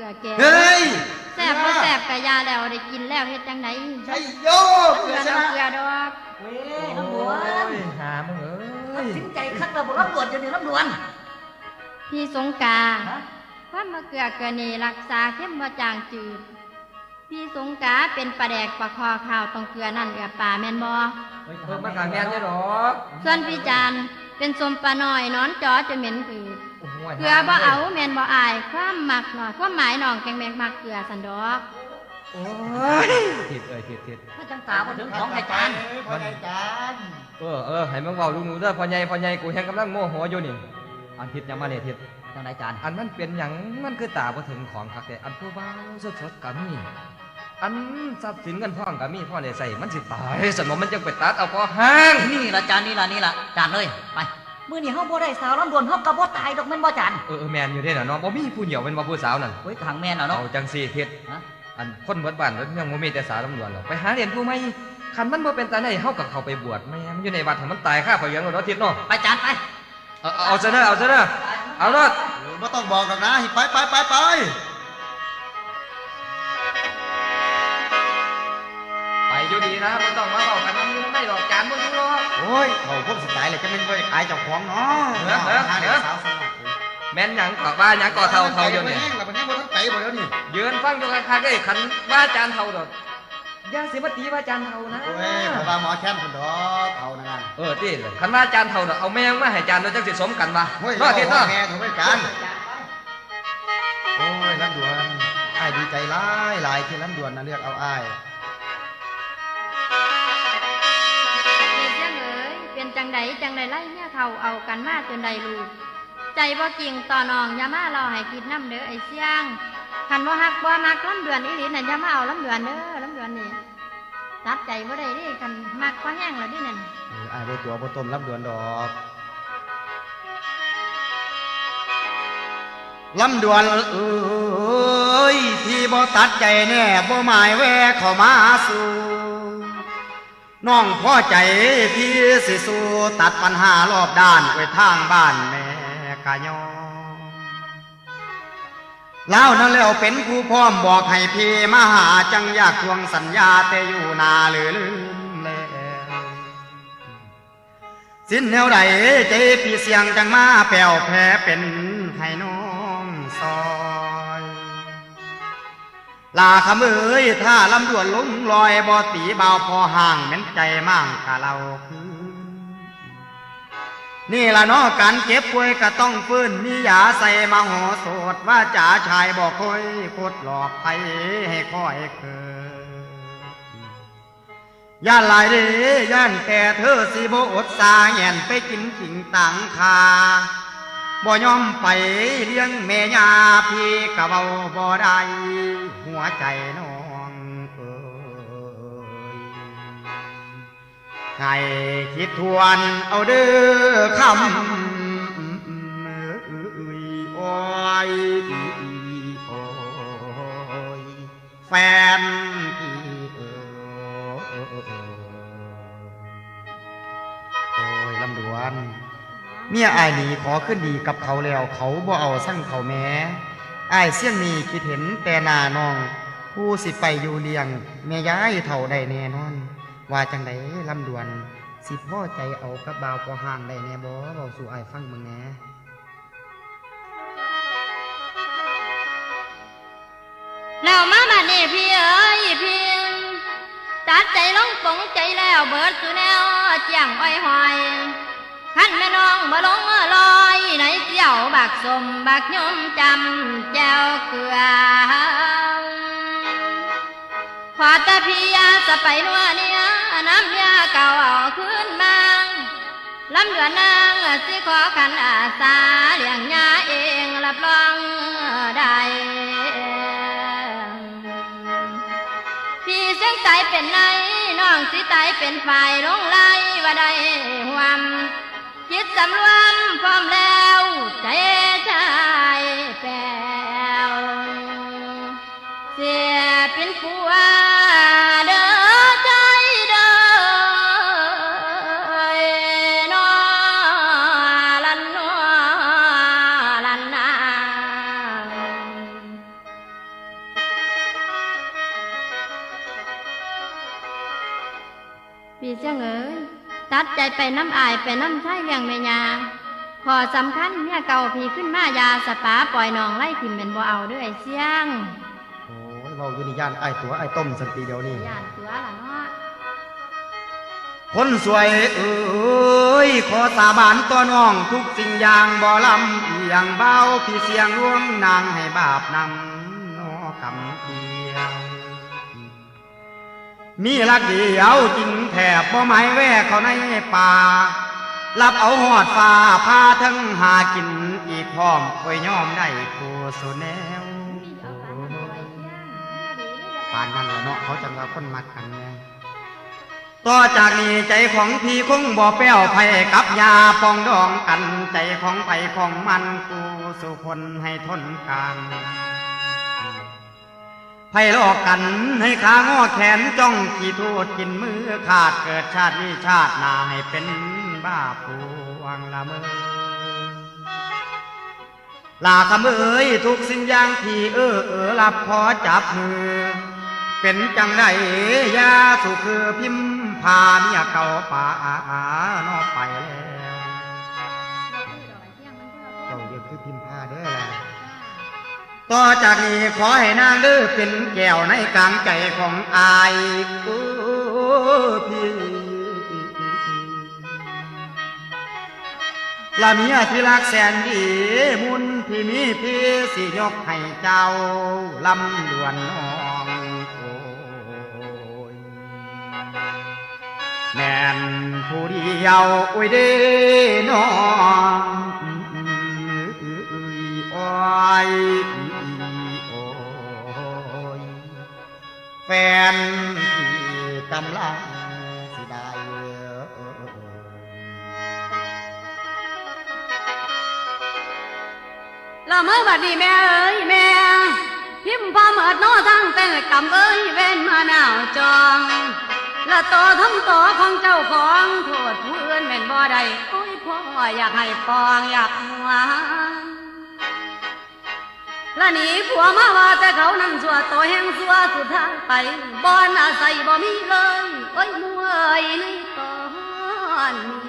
ลือแกเฮ้ยแซ่บบ่แซ่บกะยาแล้วได้กินแล้วเฮ็ดจังไดใช่โยเกลือน้ำเกลือดอกเว้ยลำดวนหามึงเอ้ยสิ้นใจคักเราบอกลำดวนจะนี่ลำดวนพี่สงกาฮะความมะเกลือเกลือนี่รักษาเข้มบ่จางจืด พี่สงกาเป็นปลาแดกปลาคอข้าวต้องเกลือนั่นเอือป่าแม่นบ่เพิ่งมากางแม่นได้หรอกส่วนพี่จานเป็นสมปลาน้อยนอนจอจะเหม็นกืดโอ้โห เกลือบ่เอาแม่นบ่อาย ความมักหน่อยความหมายน้องแกงแมงมักเกลือสันดอกโอ้ยผิดเอ้ยผิดผิดถ้าจังตาพอถึงของไอ้จานพ่อใหญ่จานเออเออให้มึงเว้าลูกหนูเด้อพ่อใหญ่พ่อใหญ่กูแฮงกำลังโมโหอยู่นี่อันผิดยังมาเนี่ยผิดจังไดจานอันมันเป็นหยังมันคือตาบ่ถึงของคักแต่อันผู้บ่าวสดๆก็มีอันทรัพย์สินเงินทองก็มีพ่อได้ใส่มันสิตายสมองมันจังไปตัดเอาพอห้างนี่ละจานนี่ละนี่ละจานเลยไป มื้อนี้เฮาบ่ได้สาวลำดวนเฮาก็บ่ตายดอกแม่นบ่จานเออเออแม่นอยู่เด้น่ะเนาะบ่มีผู้เหี่ยวเป็นบ่ผู้สาวนั่นโอ้ยทางแม่นแล้วเนาะเอาจังซี่ผิดฮะอันคนเบิดบ้านเบิดเมืองบ่มีแต่สาวตำรวจหรอกไปหาเรียนผู้ใหม่คันมันบ่เป็นตาได้เฮาก็เข้าไปบวชแม่มันอยู่ในวัดให้มันตายค่าพยังเนาะทิศเนาะไปจานไปเอาเอาเอาซะเด้อเอาซะเด้อเอาเนาะเออไม่ต้องบอกหรอกนะไปไปไปไปไปอยู่ดีนะบ่ต้องมาเว้ากันนำ ไม่ดอกจานบ่อยู่หรอกโอ้ยเขาพวกสไตล์เลยจะเป็นไปขายเจ้าของเนาะเออเออหาเอเด็กอสาวสมัครแม่นหยังก็ว่าหยังก็เท่าเท่าอยู่นี่แห้งแล้วมันนี่บ่ทันไปบ่แล้วนี่ยืนฟังอยู่คักๆเด้คันว่าจานเท่าดอกอย่าสิมาตีว่าจานเท่านะโอ้ยเพราะว่าหมอแค้นคนดอกเอานะงานเออติคันว่าจานเท่าดอกเอาแมงมาให้จานแล้วจังสิสมกันบ่เฮ้ยเนาะทิศพ่อเนาะแม่ถูกไหมกันโอ้ยลำดวนอ้ายดีใจหลายหลายที่ลำดวนน่ะเลือกเอาอ้ เป็นจังใดจังใดไล่เนี่ยเท่าเอากันมาจนได้ลูกใจบ่จริงต่อนองย่ามาเราให้คิดน้ำเด้อไอ้เสียงคันบ่ฮักบ่มักลำเดือนอีหลีน่ะอย่ามาเอาลำเดือนเด้อลำเดือนนี่ตัดใจบ่ได้ดิคันมักพอแห้งแล้วดินั่นเอออ้บ่ตัวบ่ตนลำเดวนดอกลำดวนเอ้ยที่บ่ตัดใจแน่บ่หมายแวะเข้ามาสู่ น้องพ่อใจที่สิสูตัดปัญหารอบด้านไว้ทางบ้านแม่กะยอเล่านั่นแล้วเป็นผู้พร้อมบอกให้พี่มาหาจังอยากทวงสัญญาแต่อยู่นาหรือลืมแล้วสิ้นแนวใดใจพี่เสียงจังมาแผ่วแพ้เป็นให้น้องซอย ลาขมือเอ้ยถ้าลำดวนลุงลอยบ่ตีเบาพอห่างเหม็นใจมั่งกะเราคืนนี่ละเนาะการเก็บป่วยก็ต้องฟื้นมียาใส่มาหอโสดว่าจ่าชายบอกคอยกดหลอบไผให้คอยเกิย่านหลายเด้ย่านแต่เธอสิบอดสาแง่นไปกินขิงตังคา บ่ยอมไปเลี้ยงแม่ยาพี่กะเบาบ่ได้หัวใจน้องเอ้ยให้คิดทวนเอาเด้อคำเอ้ยโอ้ยโอ้ยแฟน เมียอายนี่ขอขึ้นดีกับเขาแล้วเขาบ่เอาสั่งเขาแม้อายเสี่ยงนี้คิดเห็นแต่นานอง ผู้สิไปอยู่เลียงแม่ย้ายเท่าไดแน่นอน ว่าจังไดลำดวน สิพ่อใจเอากับบาวพอห่างไดแน่บ่เบาสู่อายฟังเบิ่งแหน่แล้วมาบัดนี้พี่เอ้ยพี่ตัดใจลงปงใจแล้วเบิดสุแนวเจียงอ้อยหอย ขันแม่น้องบ่ลงลอยในเสี่ยวบักสมบักยมจำแจวเกลือขอแต่พี่ยาสะไปนัวเนียน้ำยาเก่าเอาขึ้นมาลำเดือนนางสิขอขันอาสาเลี้ยงยาเองรับรองได้พี่เสียงใจเป็นในน้องสิตายเป็นฝ่ายลงไล่ว่าได้หวม คิดสำรวมพร้อมแล้วใจชายแปลวเสียเป็นผัว ใจไปน้ำอายไปน้ำใช้เลี้ยงแม่ยาขอสำคัญเมียเก่าพี่ขึ้นมายาสปาปล่อยน้องไล่ทิมเป็นบ่เอาเด้วยไอ้เสียง โอ้ยเว้าอยู่นี่ย่านไอ้ตัวไอ้ต้มสันติเดียวนี่ย่านตัวล่ะเนาะคนสวยเอ้ยขอสาบานตัวน้องทุกสิ่งอย่างบ่ลำเอียงเบาพี่เสียงร่วงนางให้บาปนำ มีรักเดียวจริงแถบบ่หมายแวกเขาในป่ารับเอาหอดฟ้าพาทั้งหากินอีกพร้อมคอยยอมได้ผู้สุแนวเอาปานนั้นเอาไว้เสียงดีเลยปานนั้นละเนาะเขาจังว่าคนมักกันแน่ต่อจากนี้ใจของพี่คงบ่แป้วไผกับยาปองดองกันใจของไผของมันกูสุคนให้ทนกัน ไผหลอกกันให้ขางอแขนจ้องขี่ทูดกินมือขาดเกิดชาตินี้ชาตินาให้เป็นบ้าปวงละเมอลาคำเอ้ยทุกสิ่งอย่างที่เออเออรับขอจับมือ เป็นจังไรยาสุคือพิมพ์พาเมียเก่าป่านอไปแล้วเจ้าเดียวคือพิมพ์พาเด้อล่ะ ต่อจากนี้ขอให้นางเด้อเป็นแก้วในกลางใจของอายโอ้พี่ละเมียที่รักแสนดี มุนพี่มีพี่สิยกให้เจ้าลำดวนน้องโอยแม่นผู้เดียวอุ้ยเด้น้องอ้ย ฟนที่กำลังสิได้ละเมื่อบัดนี้แม่เอ้ยแม่พิมพ์พาเมิดโนทั้งแต่กำเอ้ยเว้นมาหนาวจองละโตทำโตของเจ้าของโทษผู้อื่นแม่นบ่ได้โอ้ยพ่ออยากให้ปองอยากหัว ละหนีผัวมาว่าแต่เขานั่งสัวโตแห่งสัวสุดทางไปบ่อนอาศัยบ่มีเลยโอ้ยมวยในตอนนี้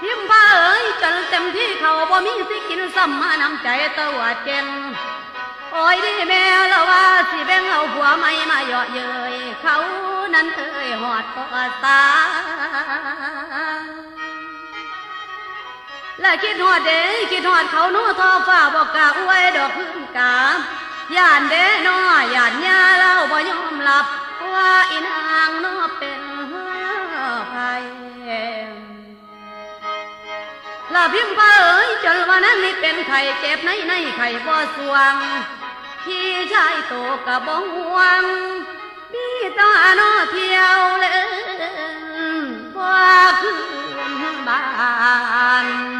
พิมพ์บ้าเอ้ยจนเต็มที่เขาบ่มีสิกินซ้ำมานำใจตัวเจงโอ้ยดิแม่ละว่าสิแบ่งเอาผัวใหม่มาเยาะเย้ยเขานั้นเอ้ยหอดก็ตา และคิดหอดเด้คิดหอดเขาโน้ทอฟ้าบอกกาอวยดอกพื้นกาย่านเด้น้อย่านยาเล่าบ่ยอมหลับว่าอีนางน้อเป็นไผลาพิมพ์ฟ้าเอ๋ยจนวันนั้นนี่เป็นไข่เจ็บในในไข่บ่สวง พี่ชายโตกะบ่ห่วงมีตาโนเที่ยวเล่นว่าคืนบ้าน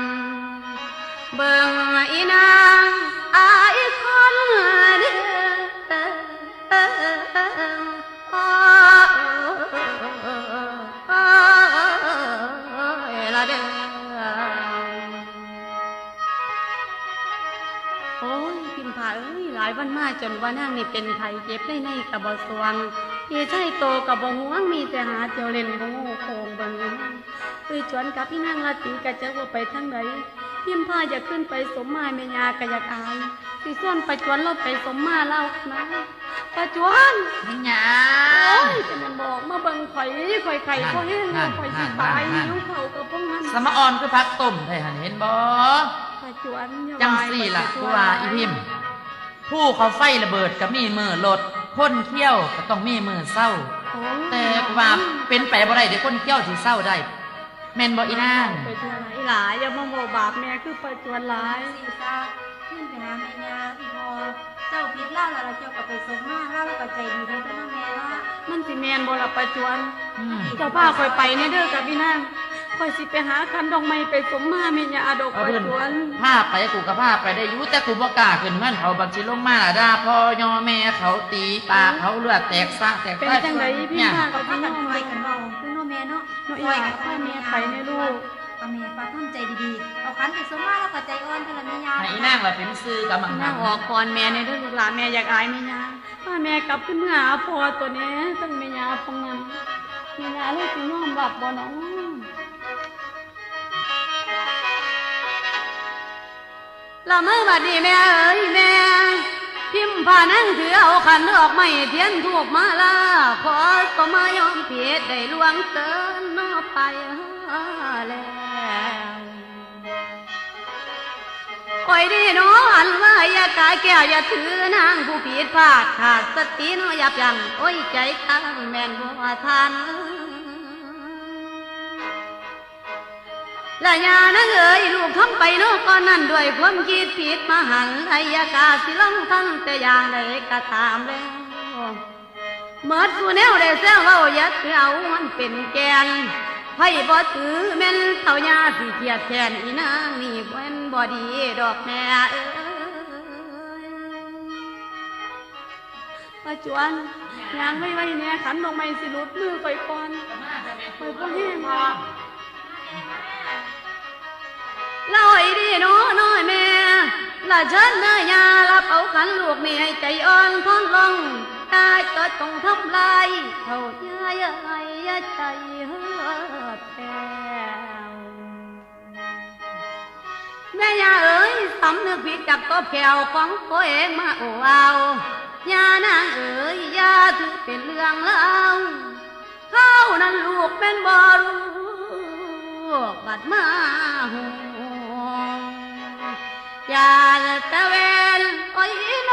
เบิ่งอีนางอายคนเด้อละเด้อโอ้ยพิมพาเอ้ยหลายวันมาจนว่านางนี่เป็นไข้เจ็บในในกระบอสวงพี่ใช่โตกระบอห่วงมีแต่หาเจียวเล่นบ่งูโคงเบังคือชวนกับพี่นางลาตีกะจะว่าไปทางไหน พิมพาอยากขึ้นไปสมมาแม่ยากะอยากอายสิส่วนประจวนเราไปสมมาเล่านะประจวนมันหยาโอ้ยจะมันบอกมาเบิ่งข่อยข่อยไข่ข่อยแห้งแล้วข่อยสิตายหิวเขากับพวกมันสมออนคือพักต้มไทหันเห็นบ่ประจวนอย่าจังวายสี่ล่ะประจกูวนว่าอีพิมพ์ผู้เขาไฟระเบิดก็มีมือลดคนเขี้ยวก็ต้องมีมือเศร้าโอ้ยแต่กูว่าเป็นไปบ่ได้เดี๋ยวคนเขี้ยวสิเศร้าได้ แม่นบ่อีนางไปจวนหลายหลายอย่ามาบอกบาปแม่คือไปจวนหลายสิซาขึ้นไปหาแม่ยาพี่พอเจ้าผิดเล่าแล้วเราเจ้าก็ไปสมมาเล่าแล้วก็ใจดีได้ทั้งแม่เนาะมันสิแมนบ่ละไปจวนอืมเจ้าพาคอยไปในเด้อกับพี่นางคอยสิไปหาคันดอกไม้ไปสมมาแม่ยาดอกเอาไปเพื่อนจวนพาไปกูก็พาไปได้อยู่แต่กูบ่กล้าขึ้นมันเขาบักสิลงมาด่าพ่อยอแม่เขาตีปากเขาเลือดแตกซะแตกเป็นไส้จังไดพี่เนี่ยพาก็กับพาพี่กัน้นองไปไว้กันเบา คือเนาะแม่เนาะน้อยอยากพาแม่ไปในลูกเอาแม่ฝากทำใจดีๆ เอาขันไปสมมาแล้วก็ใจอ่อนกันละแม่ยาให้อีนางว่าเป็นซื้อกับมังพี่นางออกก่อนแม่ในเด้อลูกหลานแม่อยากอายแม่ยาพาแม่กลับขึ้นมาหาพอตัวนี้ต้องแม่ยาพงนั้นแม่ยาเลยสิยอมรับบ่น้องละเมื่อบัดนี้แม่เอ้ยแม่ พิมพ์ผ่านั่งถือเอาขันออกไม่เทียนถูกมาลาขอก็มายอมผิดได้ลวงเกินนอไปแล้วโอ้ยดีน้ออันว่าอย่ากายแก้วอย่าถือนางผู้ผิดพลาดขาดสติน้อยับยั้งโอ้ยใจตั้งแม่นบ่ทัน และยานังเอ๋ยลูกทำไปเนอกก่อนนั้นด้วยความคิดผิดมาหันอายากาสิลงทันแต่อย่างใดก็ตามแล้วเมื่อสูแนวได้แซวเว้าอย่าถือเอามันเป็นแกนไพ่บ่ถือแม่นเท่ายาสิเกียดแทนอีนางนี่บ่นบ่ดีดอกแม่เอ้ยป้าจวนยางไม่ไว้เนี่ยขันดอกไม้สิลุดมือไปก่อนไปพ่อแห้ง ละเชิญเนื้อยารับเอาขันลูกนี่ให้ใจอ่อนทอนลงตายก็ต้องทำลายเท่ายาอย่าให้อย่าใจเฮือแป้วแม่ยาเอ๋ยสำนึกผิดกับตัวแผ่วของตัวเองมาโอ้เอายานางเอ๋ยยาถือเป็นเรื่องเล่าเขานั้นลูกเป็นบ่รู้บัดมาหู Ya debe oír.